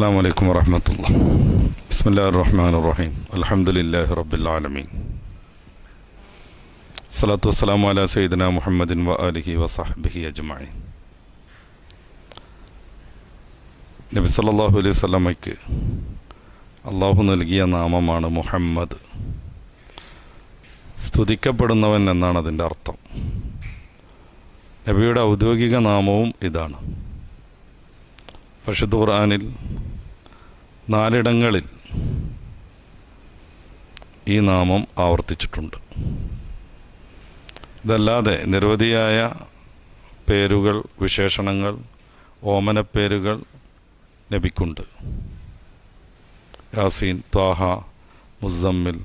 അസ്സാം വലൈക്കും വറഹമത്തുള്ള ബിസ്മില്ലാ റഹ്മാൻ റഹീം അലഹമുല്ലാഹി റബ്ബിൽ ആലമീൻ സ്വലാത്തു വസ്സലാം അല സൈദന മുഹമ്മദിൻ വ അലിഹി വസാഹബിഹി അജ്മായി നബി സല്ലാഹു അലൈഹി സ്വലമയ്ക്ക് അള്ളാഹു നൽകിയ നാമമാണ് മുഹമ്മദ്. സ്തുതിക്കപ്പെടുന്നവൻ എന്നാണ് അതിന്റെ അർത്ഥം. നബിയുടെ ഔദ്യോഗിക നാമവും ഇതാണ്. പരിശുദ്ധ ഖുർആാനിൽ നാലിടങ്ങളിൽ ഈ നാമം ആവർത്തിച്ചിട്ടുണ്ട്. ഇതല്ലാതെ നിരവധിയായ പേരുകൾ വിശേഷണങ്ങൾ ഓമനപ്പേരുകൾ നബിക്കുണ്ട് യാസീൻ ത്വാഹ മുസമ്മിൽ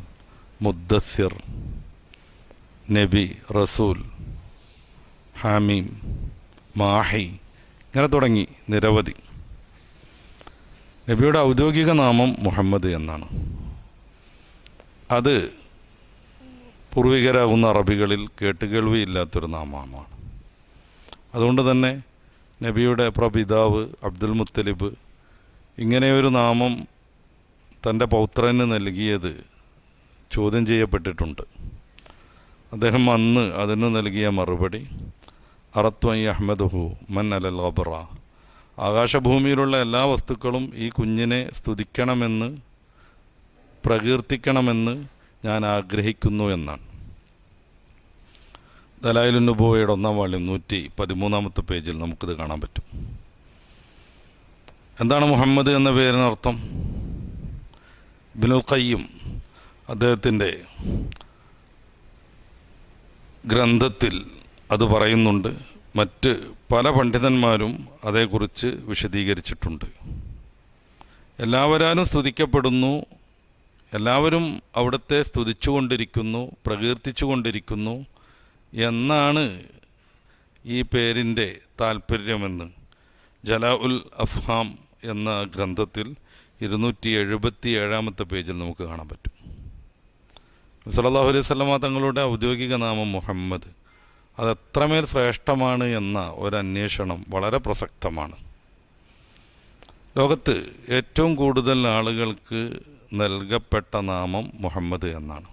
മുദ്ദസിർ നബി റസൂൽ ഹാമീം മാഹി ഇങ്ങനെ തുടങ്ങി നിരവധി. നബിയുടെ ഔദ്യോഗിക നാമം മുഹമ്മദ് എന്നാണ്. അത് പൂർവികരാകുന്ന അറബികളിൽ കേട്ടുകേൾവിയില്ലാത്തൊരു നാമമാണ്. അതുകൊണ്ട് തന്നെ നബിയുടെ പ്രപിതാവ് അബ്ദുൽ മുത്തലിബ് ഇങ്ങനെയൊരു നാമം തന്റെ പൗത്രന് നൽകിയത് ചോദ്യം ചെയ്യപ്പെട്ടിട്ടുണ്ട്. അദ്ദേഹം അന്ന് അതിന് നൽകിയ മറുപടി അറത്വൈ അഹമ്മദ്ഹു മൻ അലൽ ഖബറ. ആകാശഭൂമിയിലുള്ള എല്ലാ വസ്തുക്കളും ഈ കുഞ്ഞിനെ സ്തുതിക്കണമെന്ന് പ്രകീർത്തിക്കണമെന്ന് ഞാൻ ആഗ്രഹിക്കുന്നു എന്നാണ്. ദലായിലുന്നുബോയുടെ ഒന്നാം വാള്യം നൂറ്റി പതിമൂന്നാമത്തെ പേജിൽ നമുക്കിത് കാണാൻ പറ്റും. എന്താണ് മുഹമ്മദ് എന്ന പേരിനർത്ഥം ബിനുൽ ഖയ്യും അദ്ദേഹത്തിന്റെ ഗ്രന്ഥത്തിൽ അത് പറയുന്നുണ്ട്. മറ്റ് പല പണ്ഡിതന്മാരും അതേക്കുറിച്ച് വിശദീകരിച്ചിട്ടുണ്ട്. എല്ലാവരാലും സ്തുതിക്കപ്പെടുന്നു. എല്ലാവരും അവിടുത്തെ സ്തുതിച്ചുകൊണ്ടിരിക്കുന്നു പ്രകീർത്തിച്ചുകൊണ്ടിരിക്കുന്നു എന്നാണ് ഈ പേരിന്റെ താല്പര്യമെന്ന് ജലാ ഉൽ അഫ്ഹാം എന്ന ഗ്രന്ഥത്തിൽ ഇരുന്നൂറ്റി എഴുപത്തി ഏഴാമത്തെ പേജിൽ നമുക്ക് കാണാൻ പറ്റും. സല്ലല്ലാഹു അലൈഹി സ്വലമ തങ്ങളുടെ ഔദ്യോഗിക നാമം മുഹമ്മദ്. അത് എത്രമേൽ ശ്രേഷ്ഠമാണ് എന്ന ഒരു അന്വേഷണം വളരെ പ്രസക്തമാണ്. ലോകത്ത് ഏറ്റവും കൂടുതൽ ആളുകൾക്ക് നൽകപ്പെട്ട നാമം മുഹമ്മദ് എന്നാണ്.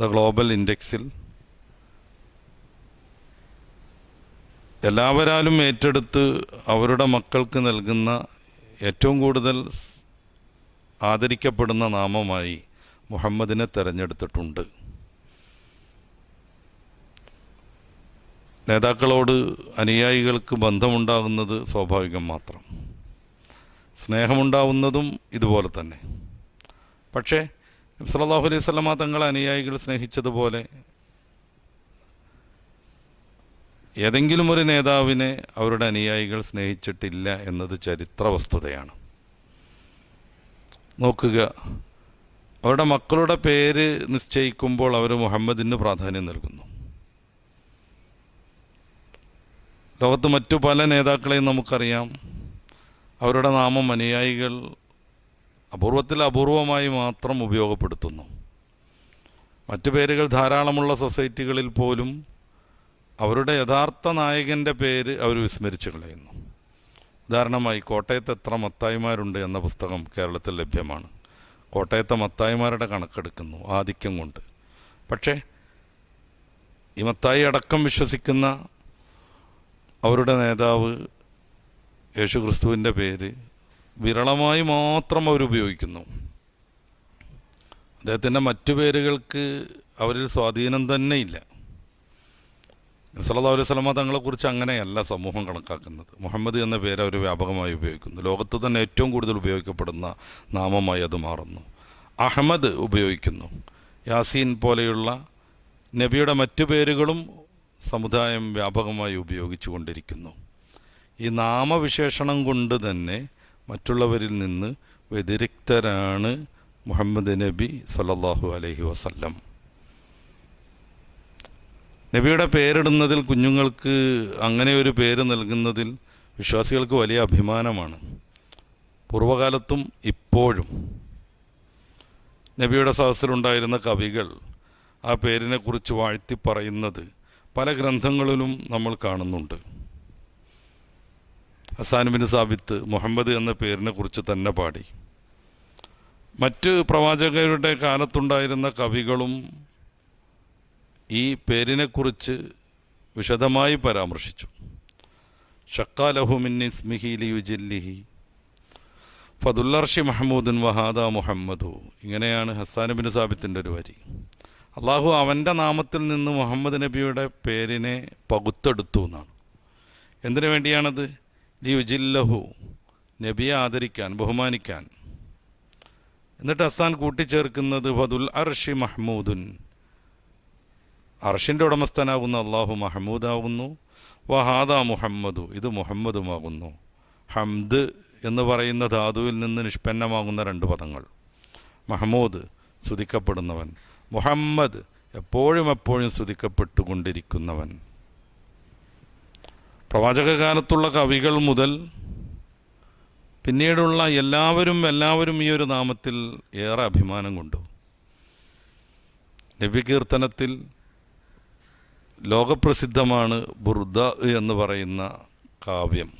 ദ ഗ്ലോബൽ ഇൻഡെക്സിൽ എല്ലാവരാലും ഏറ്റെടുത്ത് അവരുടെ മക്കൾക്ക് നൽകുന്ന ഏറ്റവും കൂടുതൽ ആദരിക്കപ്പെടുന്ന നാമമായി മുഹമ്മദിനെ തിരഞ്ഞെടുത്തിട്ടുണ്ട്. നേതാക്കളോട് അനുയായികൾക്ക് ബന്ധമുണ്ടാകുന്നത് സ്വാഭാവികം മാത്രം. സ്നേഹമുണ്ടാവുന്നതും ഇതുപോലെ തന്നെ. പക്ഷേ സലാഹു അലൈഹി സ്വലമ തങ്ങളെ അനുയായികൾ സ്നേഹിച്ചതുപോലെ ഏതെങ്കിലും ഒരു നേതാവിനെ അവരുടെ അനുയായികൾ സ്നേഹിച്ചിട്ടില്ല എന്നത് ചരിത്ര വസ്തുതയാണ് നോക്കുക അവരുടെ മക്കളുടെ പേര് നിശ്ചയിക്കുമ്പോൾ അവർ മുഹമ്മദിന് പ്രാധാന്യം നൽകുന്നു. ലോകത്ത് മറ്റു പല നേതാക്കളെയും നമുക്കറിയാം. അവരുടെ നാമം അനുയായികൾ അപൂർവത്തിൽ അപൂർവമായി മാത്രം ഉപയോഗപ്പെടുത്തുന്നു. മറ്റു പേരുകൾ ധാരാളമുള്ള സൊസൈറ്റികളിൽ പോലും അവരുടെ യഥാർത്ഥ നായകന്റെ പേര് അവർ വിസ്മരിച്ചു കളയുന്നു. ഉദാഹരണമായി കോട്ടയത്ത് എത്ര മത്തായിമാരുണ്ട് എന്ന പുസ്തകം കേരളത്തിൽ ലഭ്യമാണ്. കോട്ടയത്തെ മത്തായിമാരുടെ കണക്കെടുക്കുന്നു ആധിക്യം കൊണ്ട്. പക്ഷേ ഈ മത്തായി അടക്കം വിശ്വസിക്കുന്ന അവരുടെ നേതാവ് യേശുക്രിസ്തുവിന്റെ പേര് വിരളമായി മാത്രം അവരുപയോഗിക്കുന്നു അദ്ദേഹത്തിന്റെ മറ്റു പേരുകൾക്ക് അവരിൽ സ്വാധീനം തന്നെ ഇല്ല. സല്ലല്ലാഹു അലൈഹി വസല്ലമ തങ്ങളെക്കുറിച്ച് അങ്ങനെയല്ല സമൂഹം കണക്കാക്കുന്നത്. മുഹമ്മദ് എന്ന പേര് അവർ വ്യാപകമായി ഉപയോഗിക്കുന്നു. ലോകത്ത് തന്നെ ഏറ്റവും കൂടുതൽ ഉപയോഗിക്കപ്പെടുന്ന നാമമായി അത് മാറുന്നു. അഹമ്മദ് ഉപയോഗിക്കുന്നു. യാസീൻ പോലെയുള്ള നബിയുടെ മറ്റു പേരുകളും സമുദായം വ്യാപകമായി ഉപയോഗിച്ചുകൊണ്ടിരിക്കുന്നു. ഈ നാമവിശേഷണം കൊണ്ട് തന്നെ മറ്റുള്ളവരിൽ നിന്ന് വ്യതിരിക്തരാണ് മുഹമ്മദ് നബി സല്ലാഹു അലഹി വസല്ലം. നബിയുടെ പേരിടുന്നതിൽ കുഞ്ഞുങ്ങൾക്ക് അങ്ങനെ ഒരു പേര് നൽകുന്നതിൽ വിശ്വാസികൾക്ക് വലിയ അഭിമാനമാണ്. പൂർവകാലത്തും ഇപ്പോഴും നബിയുടെ സദസ്സിലുണ്ടായിരുന്ന കവികൾ ആ പേരിനെക്കുറിച്ച് വാഴ്ത്തി പറയുന്നത് പല ഗ്രന്ഥങ്ങളിലും നമ്മൾ കാണുന്നുണ്ട്. ഹസാൻ ബിൻ സാബിത്ത് മുഹമ്മദ് എന്ന പേരിനെ കുറിച്ച് തന്നെ പാടി. മറ്റ് പ്രവാചകരുടെ കാലത്തുണ്ടായിരുന്ന കവികളും ഈ പേരിനെക്കുറിച്ച് വിശദമായി പരാമർശിച്ചു. ഷക്കാലഹുമിൻ ഇസ്മിഹി ഫതുല്ലർഷി മഹമ്മൂദിൻ വഹാദ മുഹമ്മദു. ഇങ്ങനെയാണ് ഹസാൻ ബിൻ സാബിത്തിന്റെ ഒരു വരി. അള്ളാഹു അവന്റെ നാമത്തിൽ നിന്ന് മുഹമ്മദ് നബിയുടെ പേരിനെ പകുത്തെടുത്തു എന്നാണ്. എന്തിനു വേണ്ടിയാണത്? ലിയുജില്ലഹു നബിയെ ആദരിക്കാൻ ബഹുമാനിക്കാൻ. എന്നിട്ട് അസാൻ കൂട്ടിച്ചേർക്കുന്നത് ഫതുൽ അർഷി മഹ്മൂദുൻ. അർഷിന്റെ ഉടമസ്ഥനാകുന്ന അള്ളാഹു മഹമ്മൂദാകുന്നു വഹാദ മുഹമ്മദു ഇത് മുഹമ്മദുമാകുന്നു. ഹംദ് എന്ന് പറയുന്ന ധാതുവിൽ നിന്ന് നിഷ്പന്നമാകുന്ന രണ്ട് പദങ്ങൾ. മഹ്മൂദ് സ്തുതിക്കപ്പെടുന്നവൻ. മുഹമ്മദ് എപ്പോഴും എപ്പോഴും സ്തുതിക്കപ്പെട്ടുകൊണ്ടിരിക്കുന്നവൻ പ്രവാചകകാലത്തുള്ള കവികൾ മുതൽ പിന്നീടുള്ള എല്ലാവരും എല്ലാവരും ഈ ഒരു നാമത്തിൽ ഏറെ അഭിമാനം കൊണ്ടു. നബി കീർത്തനത്തിൽ ലോകപ്രസിദ്ധമാണ് ബുർദ എന്ന് പറയുന്ന കാവ്യം.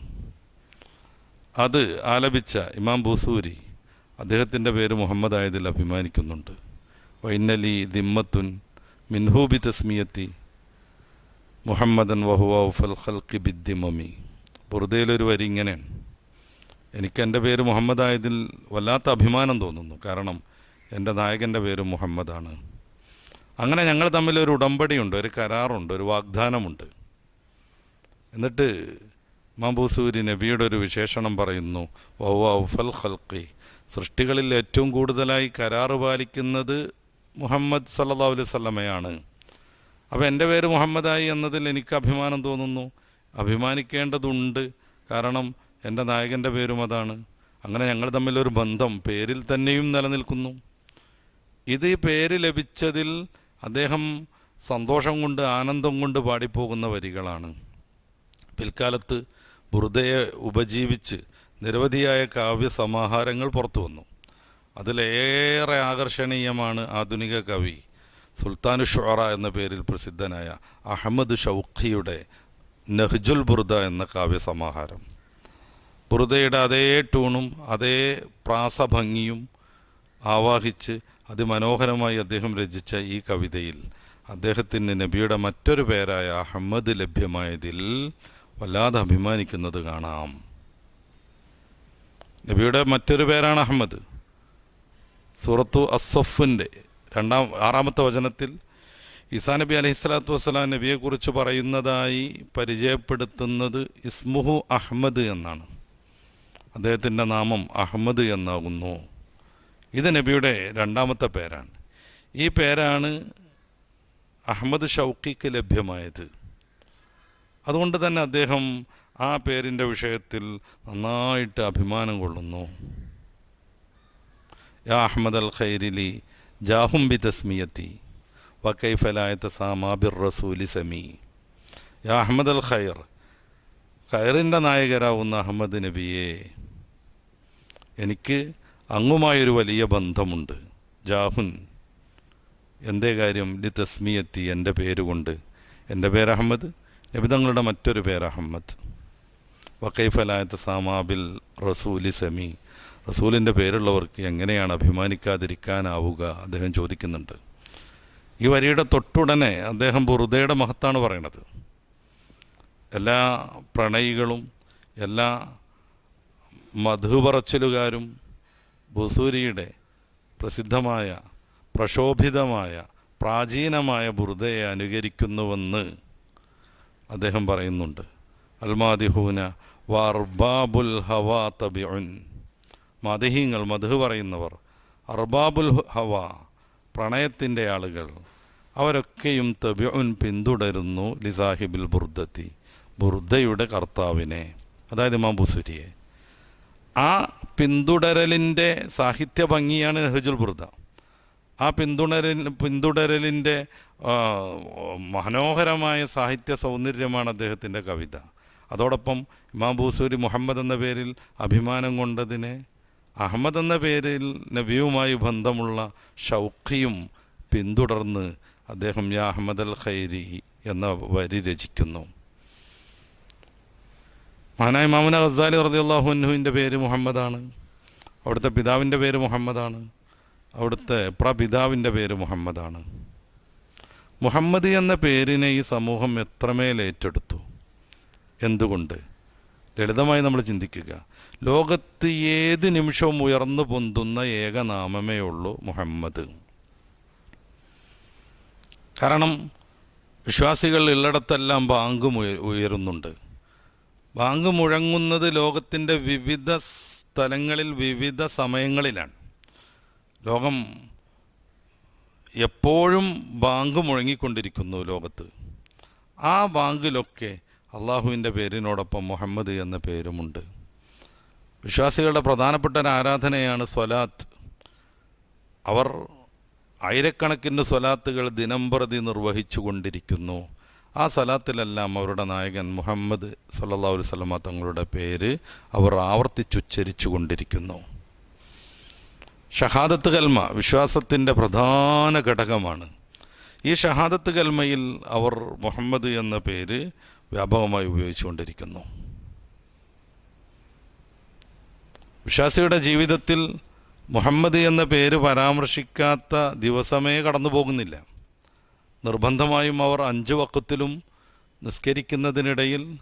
അത് ആലപിച്ച ഇമാം ബൂസൂരി അദ്ദേഹത്തിന്റെ പേര് മുഹമ്മദ് ആയതിൽ അഭിമാനിക്കുന്നുണ്ട്. വൈനലി ദിമ്മത്തുൻ മിൻഹൂബി തസ്മിയത്തി മുഹമ്മദൻ വഹുവൽ ഖൽക്കി ബിദ്ദിമമി. ബുർദയിലൊരു വരി ഇങ്ങനെയാണ്. എനിക്ക് എന്റെ പേര് മുഹമ്മദായതിൽ വല്ലാത്ത അഭിമാനം തോന്നുന്നു. കാരണം എന്റെ നായകന്റെ പേര് മുഹമ്മദാണ്. അങ്ങനെ ഞങ്ങൾ തമ്മിൽ ഒരു ഉടമ്പടിയുണ്ട് ഒരു കരാറുണ്ട് ഒരു വാഗ്ദാനമുണ്ട്. എന്നിട്ട് മാബൂസൂരി നബിയുടെ ഒരു വിശേഷണം പറയുന്നു വൗഫൽ ഖൽക്കി സൃഷ്ടികളിൽ ഏറ്റവും കൂടുതലായി കരാറ് പാലിക്കുന്നത് മുഹമ്മദ് സല്ലാ അലൈഹി സ്വല്ലമയാണ് അപ്പോൾ എന്റെ പേര് മുഹമ്മദായി എന്നതിൽ എനിക്ക് അഭിമാനം തോന്നുന്നു. അഭിമാനിക്കേണ്ടതുണ്ട്. കാരണം എന്റെ നായകന്റെ പേരും അതാണ്. അങ്ങനെ ഞങ്ങൾ തമ്മിലൊരു ബന്ധം പേരിൽ തന്നെയും നിലനിൽക്കുന്നു. ഇത് ഈ പേര് ലഭിച്ചതിൽ അദ്ദേഹം സന്തോഷം കൊണ്ട് ആനന്ദം കൊണ്ട് പാടിപ്പോകുന്ന വരികളാണ്. പിൽക്കാലത്ത് ബുർദയെ ഉപജീവിച്ച് നിരവധിയായ കാവ്യ സമാഹാരങ്ങൾ പുറത്തു വന്നു. അതിലേറെ ആകർഷണീയമാണ് ആധുനിക കവി സുൽത്താനു ഷുറ എന്ന പേരിൽ പ്രസിദ്ധനായ അഹമ്മദ് ഷൗഖിയുടെ നഹ്ജുൽ ബുർദ എന്ന കാവ്യസമാഹാരം. ബുർദയുടെ അതേ ടൂണും അതേ പ്രാസഭംഗിയും ആവാഹിച്ച് അതിമനോഹരമായി അദ്ദേഹം രചിച്ച ഈ കവിതയിൽ അദ്ദേഹത്തിന് നബിയുടെ മറ്റൊരു പേരായ അഹമ്മദ് ലഭ്യമായതിൽ വല്ലാതെ അഭിമാനിക്കുന്നത് കാണാം. നബിയുടെ മറ്റൊരു പേരാണ് അഹമ്മദ്. സൂറത്തു അസ്വഫിന്റെ രണ്ടാം ആറാമത്തെ വചനത്തിൽ ഈസാ നബി അലഹിസ്ലാത്തു വസ്സലാം നബിയെക്കുറിച്ച് പറയുന്നതായി പരിചയപ്പെടുത്തുന്നത് ഇസ്മുഹു അഹമ്മദ് എന്നാണ്. അദ്ദേഹത്തിന്റെ നാമം അഹമ്മദ് എന്നാകുന്നു. ഇത് നബിയുടെ രണ്ടാമത്തെ പേരാണ്. ഈ പേരാണ് അഹമ്മദ് ഷൗക്കിക്ക് ലഭ്യമായത്. അതുകൊണ്ട് തന്നെ അദ്ദേഹം ആ പേരിന്റെ വിഷയത്തിൽ നന്നായിട്ട് അഭിമാനം കൊള്ളുന്നു. അഹമ്മദ് അൽ ഖൈരിലി ജാഹും ബി തസ്മിയത്തി വക്കൈഫലായത്ത സാമാബിർ റസൂലി സമി. യാ അഹമ്മദ് അൽ ഖൈർ ഖൈറിന്റെ നായകരാവുന്ന അഹമ്മദ് നബിയെ എനിക്ക് അങ്ങുമായൊരു വലിയ ബന്ധമുണ്ട്. ജാഹുൻ എന്തേ കാര്യം? ലി തസ്മിയത്തി എന്റെ പേരുകൊണ്ട്. എന്റെ പേര് അഹമ്മദ് നബിതങ്ങളുടെ മറ്റൊരു പേര് അഹമ്മദ് വക്കൈഫലായത്ത് സാമാബിൽ റസൂലി സമി. റസൂലിന്റെ പേരുള്ളവർക്ക് എങ്ങനെയാണ് അഭിമാനിക്കാതിരിക്കാനാവുക അദ്ദേഹം ചോദിക്കുന്നുണ്ട്. ഈ വരിയുടെ തൊട്ടുടനെ അദ്ദേഹം ബുറുദയുടെ മഹത്താണ് പറയണത്. എല്ലാ പ്രണയികളും എല്ലാ മധുപറച്ചിലുകാരും ബുസൂരിയുടെ പ്രസിദ്ധമായ പ്രക്ഷോഭിതമായ പ്രാചീനമായ ബുറുദയെ അനുകരിക്കുന്നുവെന്ന് അദ്ദേഹം പറയുന്നുണ്ട്. അൽമാദിഹൂന വർബാബുൽ ഹവാ തബിഉൻ. മദഹീങ്ങൾ മധു പറയുന്നവർ അർബാബുൽ ഹവ പ്രണയത്തിന്റെ ആളുകൾ അവരൊക്കെയും തബിഉൻ പിന്തുടരുന്നു ലിസാഹിബിൽ ബുർദത്തി ബുർദയുടെ കർത്താവിനെ അതായത് ഇമാം ബുസുരിയെ. ആ പിന്തുടരലിന്റെ സാഹിത്യ ഭംഗിയാണ് നെഹജുൽ ബുർദ. ആ പിന്തുണരൽ പിന്തുടരലിന്റെ മനോഹരമായ സാഹിത്യ സൗന്ദര്യമാണ് അദ്ദേഹത്തിന്റെ കവിത. അതോടൊപ്പം ഇമാം ബൂസൂരി മുഹമ്മദ് എന്ന പേരിൽ അഭിമാനം കൊണ്ടതിനെ അഹമ്മദ് എന്ന പേരിൽ നബിയുമായി ബന്ധമുള്ള ഷൗഖിയും പിന്തുടർന്ന് അദ്ദേഹം യാ അഹമ്മദ് അൽ ഖൈരി എന്ന വരി രചിക്കുന്നു. മഹാനായ മാമുന ഗസാലി റളിയല്ലാഹു അൻഹുവിന്റെ പേര് മുഹമ്മദാണ്. അവിടുത്തെ പിതാവിന്റെ പേര് മുഹമ്മദാണ്. അവിടുത്തെ പ്രപിതാവിന്റെ പേര് മുഹമ്മദാണ്. മുഹമ്മദ് എന്ന പേരിനെ ഈ സമൂഹം എത്രമേൽ ഏറ്റെടുത്തു? എന്തുകൊണ്ട്? ലളിതമായി നമ്മൾ ചിന്തിക്കുക. ലോകത്ത് ഏത് നിമിഷവും ഉയർന്നു പൊന്തുന്ന ഏകനാമമേ ഉള്ളൂ മുഹമ്മദ്. കാരണം വിശ്വാസികൾ ഉള്ളിടത്തെല്ലാം ബാങ്ക് ഉയരുന്നുണ്ട്. ബാങ്ക് മുഴങ്ങുന്നത് ലോകത്തിന്റെ വിവിധ സ്ഥലങ്ങളിൽ വിവിധ സമയങ്ങളിലാണ്. ലോകം എപ്പോഴും ബാങ്ക് മുഴങ്ങിക്കൊണ്ടിരിക്കുന്നു ലോകത്ത്. ആ ബാങ്കിലൊക്കെ അള്ളാഹുവിന്റെ പേരിനോടൊപ്പം മുഹമ്മദ് എന്ന പേരുമുണ്ട്. വിശ്വാസികളുടെ പ്രധാനപ്പെട്ട ഒരു ആരാധനയാണ് സ്വലാത്ത്. അവർ ആയിരക്കണക്കിന് സ്വലാത്തുകൾ ദിനംപ്രതി നിർവഹിച്ചു കൊണ്ടിരിക്കുന്നു ആ സ്വലാത്തിലെല്ലാം അവരുടെ നായകൻ മുഹമ്മദ് സല്ലാ അലൈഹി വസല്ലമ തങ്ങളുടെ പേര് അവർ ആവർത്തിച്ചുച്ചരിച്ചു കൊണ്ടിരിക്കുന്നു ഷഹാദത്ത് കൽമ വിശ്വാസത്തിന്റെ പ്രധാന ഘടകമാണ്. ഈ ഷഹാദത്ത് കൽമയിൽ അവർ മുഹമ്മദ് എന്ന പേര് വ്യാപകമായി ഉപയോഗിച്ചുകൊണ്ടിരിക്കുന്നു. വിശ്വാസിയുടെ ജീവിതത്തിൽ മുഹമ്മദ് എന്ന പേര് പരാമർശിക്കാത്ത ദിവസമേ കടന്നു പോകുന്നില്ല നിർബന്ധമായും അവർ അഞ്ച് വക്കത്തിലും നിസ്കരിക്കുന്നതിനിടയിൽ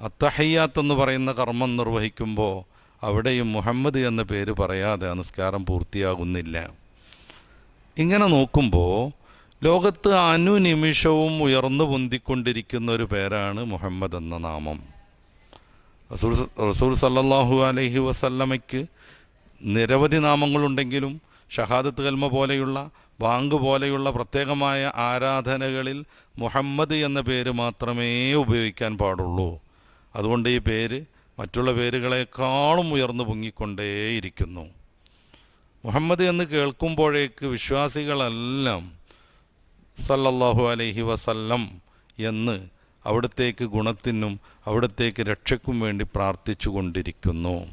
അത്തഹയ്യാത്ത് എന്ന് പറയുന്ന കർമ്മം നിർവഹിക്കുമ്പോൾ അവിടെയും മുഹമ്മദ് എന്ന പേര് പറയാതെ നിസ്കാരം പൂർത്തിയാകുന്നില്ല. ഇങ്ങനെ നോക്കുമ്പോൾ ലോകത്ത് അനുനിമിഷവും ഉയർന്നു പൊന്തിക്കൊണ്ടിരിക്കുന്ന ഒരു പേരാണ് മുഹമ്മദ് എന്ന നാമം. റസൂൽ റസൂൽ സല്ലാഹു അലഹി വസല്ലമയ്ക്ക് നിരവധി നാമങ്ങളുണ്ടെങ്കിലും ഷഹാദത്ത് കൽമ പോലെയുള്ള ബാങ്ക് പോലെയുള്ള പ്രത്യേകമായ ആരാധനകളിൽ മുഹമ്മദ് എന്ന പേര് മാത്രമേ ഉപയോഗിക്കാൻ പാടുള്ളൂ. അതുകൊണ്ട് ഈ പേര് മറ്റുള്ള പേരുകളെക്കാളും ഉയർന്നു പൊങ്ങിക്കൊണ്ടേയിരിക്കുന്നു. മുഹമ്മദ് എന്ന് കേൾക്കുമ്പോഴേക്ക് വിശ്വാസികളെല്ലാം സല്ലല്ലാഹു അലൈഹി വസല്ലം എന്ന് അവിടത്തേക്ക് ഗുണത്തിനും അവിടത്തേക്ക് രക്ഷയ്ക്കും വേണ്ടി പ്രാർത്ഥിച്ചു കൊണ്ടിരിക്കുന്നു.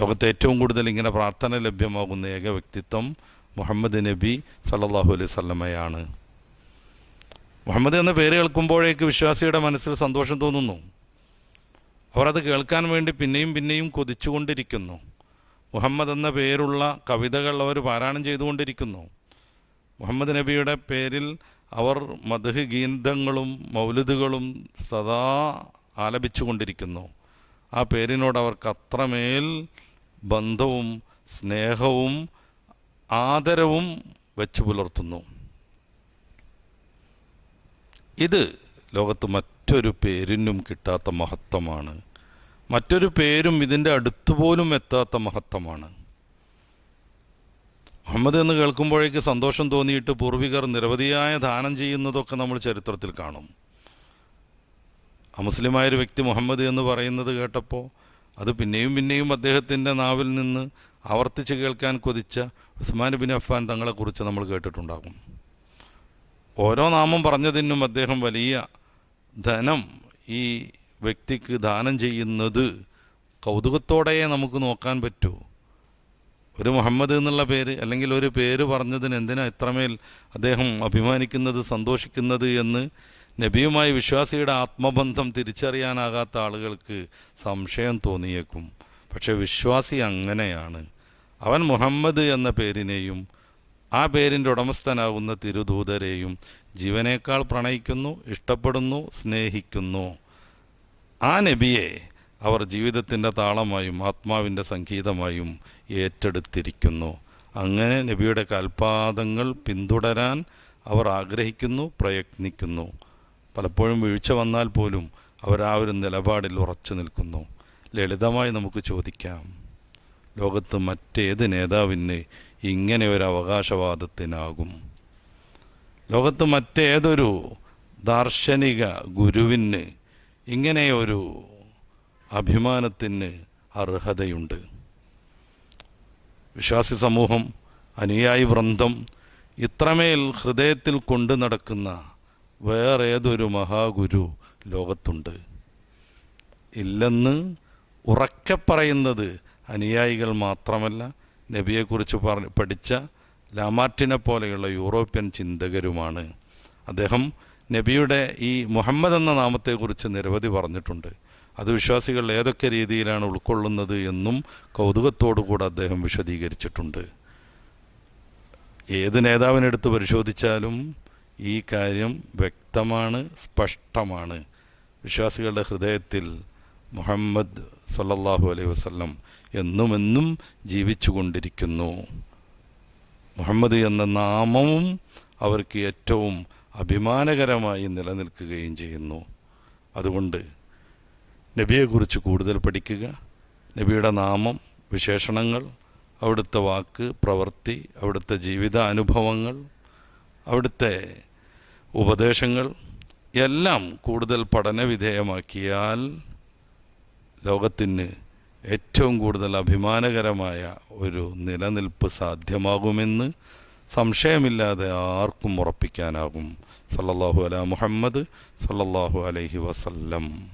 ലോകത്തെ ഏറ്റവും കൂടുതൽ ഇങ്ങനെ പ്രാർത്ഥന ലഭ്യമാകുന്ന ഏക വ്യക്തിത്വം മുഹമ്മദ് നബി സല്ലല്ലാഹു അലൈഹി വസല്ലമയാണ്. മുഹമ്മദ് എന്ന പേര് കേൾക്കുമ്പോഴേക്ക് വിശ്വാസിയുടെ മനസ്സിൽ സന്തോഷം തോന്നുന്നു. അവർ അത് കേൾക്കാൻ വേണ്ടി പിന്നെയും പിന്നെയും കൊതിച്ചുകൊണ്ടിരിക്കുന്നു. മുഹമ്മദ് എന്ന പേരുള്ള കവിതകൾ അവർ പാരായണം ചെയ്തുകൊണ്ടിരിക്കുന്നു. മുഹമ്മദ് നബിയുടെ പേരിൽ അവർ മധു ഗീന്തങ്ങളും മൗലിദുകളും സദാ ആലപിച്ചുകൊണ്ടിരിക്കുന്നു. ആ പേരിനോട് അവർക്ക് അത്രമേൽ ബന്ധവും സ്നേഹവും ആദരവും വെച്ചു പുലർത്തുന്നു. ഇത് ലോകത്ത് മറ്റൊരു പേരിനും കിട്ടാത്ത മഹത്വമാണ്. മറ്റൊരു പേരും ഇതിന്റെ അടുത്തുപോലും എത്താത്ത മഹത്വമാണ്. മുഹമ്മദ് എന്ന് കേൾക്കുമ്പോഴേക്ക് സന്തോഷം തോന്നിയിട്ട് പൂർവികർ നിരവധിയായ ദാനം ചെയ്യുന്നതൊക്കെ നമ്മൾ ചരിത്രത്തിൽ കാണും. അമുസ്ലിമായൊരു വ്യക്തി മുഹമ്മദ് എന്ന് പറയുന്നത് കേട്ടപ്പോൾ അത് പിന്നെയും പിന്നെയും അദ്ദേഹത്തിന്റെ നാവിൽ നിന്ന് ആവർത്തിച്ച് കേൾക്കാൻ കൊതിച്ച ഉസ്മാൻ ബിൻ അഫ്ഫാൻ തങ്ങളെക്കുറിച്ച് നമ്മൾ കേട്ടിട്ടുണ്ടാകും. ഓരോ നാമം പറഞ്ഞതിനും അദ്ദേഹം വലിയ ധനം ഈ വ്യക്തിക്ക് ദാനം ചെയ്യുന്നത് കൗതുകത്തോടെ നമുക്ക് നോക്കാൻ പറ്റൂ. ഒരു മുഹമ്മദ് എന്നുള്ള പേര് അല്ലെങ്കിൽ ഒരു പേര് പറഞ്ഞതിന് എന്തിനാ ഇത്രമേൽ അദ്ദേഹം അഭിമാനിക്കുന്നത് സന്തോഷിക്കുന്നത് എന്ന് നബിയുമായി വിശ്വാസിയുടെ ആത്മബന്ധം തിരിച്ചറിയാനാകാത്ത ആളുകൾക്ക് സംശയം തോന്നിയേക്കും. പക്ഷെ വിശ്വാസി അങ്ങനെയാണ്. അവൻ മുഹമ്മദ് എന്ന പേരിനെയും ആ പേരിന്റെ ഉടമസ്ഥനാകുന്ന തിരുദൂതരെയും ജീവനേക്കാൾ പ്രണയിക്കുന്നു ഇഷ്ടപ്പെടുന്നു സ്നേഹിക്കുന്നു. ആ നബിയെ അവർ ജീവിതത്തിന്റെ താളമായും ആത്മാവിന്റെ സംഗീതമായും ഏറ്റെടുത്തിരിക്കുന്നു. അങ്ങനെ നബിയുടെ കാൽപാദങ്ങൾ പിന്തുടരാൻ അവർ ആഗ്രഹിക്കുന്നു പ്രയത്നിക്കുന്നു. പലപ്പോഴും വീഴ്ച വന്നാൽ പോലും അവർ ആ ഒരു നിലപാടിൽ ഉറച്ചു നിൽക്കുന്നു. ലളിതമായി നമുക്ക് ചോദിക്കാം ലോകത്ത് മറ്റേത് നേതാവിന് ഇങ്ങനെ ഒരു അവകാശവാദത്തിനാകും? ലോകത്ത് മറ്റേതൊരു ദാർശനിക ഗുരുവിന് ഇങ്ങനെയൊരു അഭിമാനത്തിന് അർഹതയുണ്ട്. വിശ്വാസി സമൂഹം അനുയായി വൃന്ദം ഇത്രമേൽ ഹൃദയത്തിൽ കൊണ്ടു നടക്കുന്ന വേറേതൊരു മഹാഗുരു ലോകത്തുണ്ട്. ഇല്ലെന്ന് ഉറക്കെ പറയുന്നത് അനുയായികൾ മാത്രമല്ല നബിയെക്കുറിച്ച് പറ പഠിച്ച ലാമാർട്ടിനെ പോലെയുള്ള യൂറോപ്യൻ ചിന്തകരുമാണ്. അദ്ദേഹം നബിയുടെ ഈ മുഹമ്മദ് എന്ന നാമത്തെക്കുറിച്ച് നിരവധി പറഞ്ഞിട്ടുണ്ട്. അത് വിശ്വാസികൾ ഏതൊക്കെ രീതിയിലാണ് ഉൾക്കൊള്ളുന്നത് എന്നും കൗതുകത്തോടു കൂടെ അദ്ദേഹം വിശദീകരിച്ചിട്ടുണ്ട്. ഏത് നേതാവിനെടുത്ത് പരിശോധിച്ചാലും ഈ കാര്യം വ്യക്തമാണ് സ്പഷ്ടമാണ്. വിശ്വാസികളുടെ ഹൃദയത്തിൽ മുഹമ്മദ് സല്ലല്ലാഹു അലൈഹി വസല്ലം എന്നും എന്നും ജീവിച്ചു കൊണ്ടിരിക്കുന്നു മുഹമ്മദ് എന്ന നാമവും അവർക്ക് ഏറ്റവും അഭിമാനകരമായി നിലനിൽക്കുകയും ചെയ്യുന്നു. അതുകൊണ്ട് നബിയെക്കുറിച്ച് കൂടുതൽ പഠിക്കുക. നബിയുടെ നാമം വിശേഷണങ്ങൾ അവിടുത്തെ വാക്ക് പ്രവൃത്തി അവിടുത്തെ ജീവിത അനുഭവങ്ങൾ അവിടുത്തെ ഉപദേശങ്ങൾ എല്ലാം കൂടുതൽ പഠനവിധേയമാക്കിയാൽ ലോകത്തിന് ഏറ്റവും കൂടുതൽ അഭിമാനകരമായ ഒരു നിലനിൽപ്പ് സാധ്യമാകുമെന്ന് സംശയമില്ലാതെ ആർക്കും ഉറപ്പിക്കാനാകും. സല്ലല്ലാഹു അല മുഹമ്മദ് സല്ലല്ലാഹു അലൈഹി വസല്ലം.